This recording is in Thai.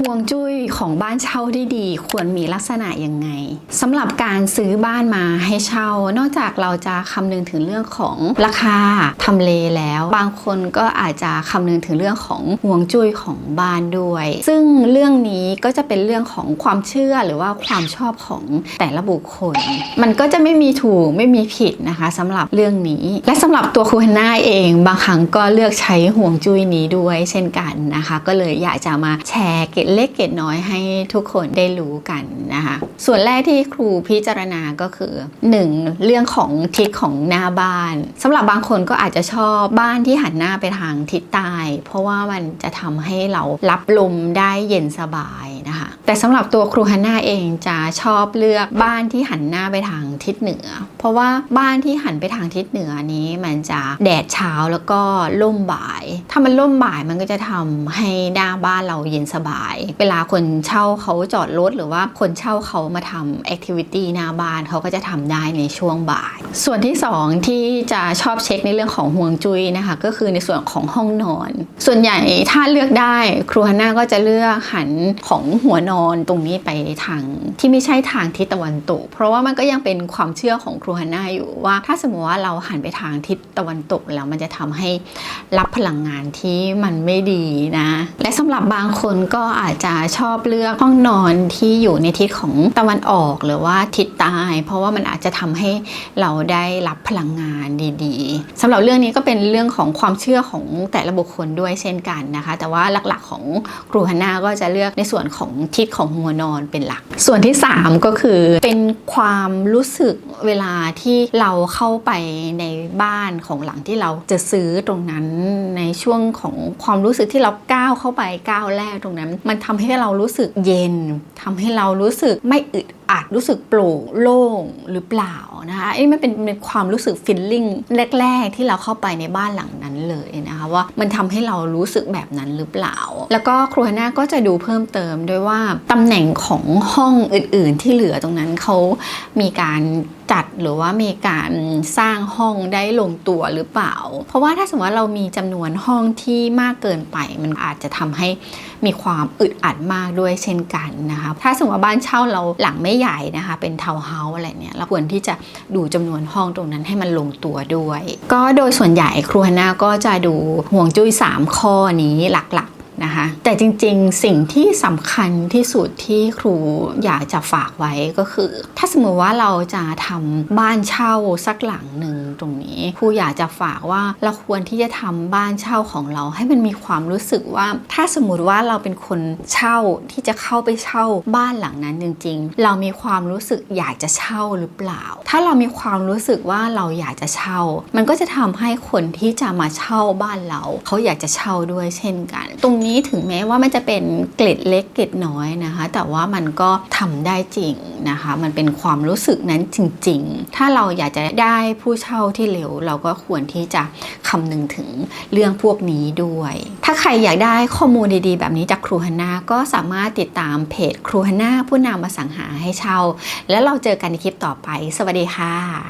ห่วงจุ้ยของบ้านเช่าที่ดี ควรมีลักษณะยังไงสำหรับการซื้อบ้านมาให้เช่า นอกจากเราจะคำนึงถึงเรื่องของราคาทำเลแล้ว บางคนก็อาจจะคำนึงถึงเรื่องของห่วงจุ้ยของบ้านด้วย ซึ่งเรื่องนี้ก็จะเป็นเรื่องของความเชื่อหรือว่าความชอบของแต่ละบุคคล มันก็จะไม่มีถูกไม่มีผิดนะคะสำหรับเรื่องนี้ และสำหรับตัวครูฮันน่าเองบางครั้งก็เลือกใช้ห่วงจุ้ยนี้ด้วย เช่นกันนะคะ ก็เลยอยากจะมาแชร์เกร็ดเล็กเกดน้อยให้ทุกคนได้รู้กันนะคะส่วนแรกที่ครูพิจารณาก็คือ 1. เรื่องของทิศของหน้าบ้านสำหรับบางคนก็อาจจะชอบบ้านที่หันหน้าไปทางทิศใต้เพราะว่ามันจะทำให้เรารับลมได้เย็นสบายนะคะ แต่สำหรับตัวครูฮันน่าเองจะชอบเลือกบ้านที่หันหน้าไปทางทิศเหนือ เพราะว่าบ้านที่หันไปทางทิศเหนือนี้มันจะแดดเช้าแล้วก็ล่มบ่าย ถ้ามันล่มบ่ายมันก็จะทำให้หน้าบ้านเราเย็นสบาย เวลาคนเช่าเขาจอดรถหรือว่าคนเช่าเขามาทำแอคทิวิตี้หน้าบ้านเขาก็จะทำได้ในช่วงบ่าย ส่วนที่สองที่จะชอบเช็คในเรื่องของห่วงจุ้ยนะคะก็คือในส่วนของห้องนอน ส่วนใหญ่ถ้าเลือกได้ครูฮันน่าก็จะเลือกหันของหัวนอนอนตรงนี้ไปทางที่ไม่ใช่ทางทิศตะวันตก เพราะว่ามันก็ยังเป็นความเชื่อของครูฮันน่าอยู่ว่า ถ้าสมมติว่าเราหันไปทางทิศตะวันตกแล้วมันจะทำให้รับพลังงานที่มันไม่ดีนะ และสำหรับบางคนก็อาจจะชอบเลือกห้องนอนที่อยู่ในทิศของตะวันออกหรือว่าทิศใต้เพราะว่ามันอาจจะทำให้เราได้รับพลังงานดี ๆสำหรับเรื่องนี้ก็เป็นเรื่องของความเชื่อของแต่ละบุคคลด้วยเช่นกันนะคะ แต่ว่าหลักๆของครูฮันนาก็จะเลือกในส่วนของทิศของหัวนอนเป็นหลัก ส่วนที่ 3 ก็คือเป็นความรู้สึกเวลาที่เราเข้าไปในบ้านของหลังที่เราจะซื้อตรงนั้นในช่วงของความรู้สึกที่เราก้าวเข้าไปก้าวแรกตรงนั้น มันทำให้เรารู้สึกเย็นทำให้เรารู้สึกไม่อึดอัดรู้สึกโปร่งโล่งหรือเปล่านะคะอันนี้มันเป็นเป็นความรู้สึกฟิลลิ่งแรก ๆ ที่เราเข้าไปในบ้านหลังนั้น เลยนะคะว่ามันทำให้เรารู้สึกแบบนั้นหรือเปล่า แล้วก็ครูฮาน่าก็จะดูเพิ่มเติมด้วยว่าตำแหน่งของห้องอื่น ๆ ที่เหลือตรงนั้นเขามีการ จัดหรือว่ามีการสร้างห้องได้ลงตัวหรือเปล่า เพราะว่าถ้าสมมติว่าเรามีจำนวนห้องที่มากเกินไป มันอาจจะทำให้มีความอึดอัดมากด้วยเช่นกันนะคะถ้าสมมติว่าบ้านเช่าเราหลังไม่ใหญ่นะคะ เป็นทาวน์เฮาส์อะไรเนี่ยเราควรที่จะดูจำนวนห้องตรงนั้นให้มันลงตัวด้วย ก็โดยส่วนใหญ่ครูฮาน่าก็จะดูห่วงจุ้ย 3 ข้อนี้หลักๆ นะคะแต่จริงๆสิ่งที่สำคัญที่สุดที่ครูอยากจะฝากไว้ก็คือ ถ้าสมมติว่าเราจะทำบ้านเช่าสักหลังหนึ่งตรงนี้ครูอยากจะฝากว่าเราควรที่จะทำบ้านเช่าของเรา ให้มันมีความรู้สึกว่าถ้าสมมติว่าเราเป็นคนเช่าที่จะเข้าไปเช่าบ้านหลังนั้นจริง ๆ เรามีความรู้สึกอยากจะเช่าหรือเปล่า ถ้าเรามีความรู้สึกว่าเราอยากจะเช่า มันก็จะทำให้คนที่จะมาเช่าบ้านเรา เขาอยากจะเช่าด้วยเช่นกัน ตรงนี้ถึงแม้ว่ามันจะเป็นเกล็ดเล็กเกล็ดน้อยนะคะ แต่ว่ามันก็ทำได้จริงนะคะ มันเป็นความรู้สึกนั้นจริง ๆ ถ้าเราอยากจะได้ผู้เช่าที่เร็ว เราก็ควรที่จะคำนึงถึงเรื่องพวกนี้ด้วย ถ้าใครอยากได้ข้อมูลดีๆ แบบนี้จากครูฮันนาก็สามารถติดตามเพจครูฮันนาผู้นำมาสังหาให้เช่า แล้วเราเจอกันในคลิปต่อไป สวัสดีค่ะ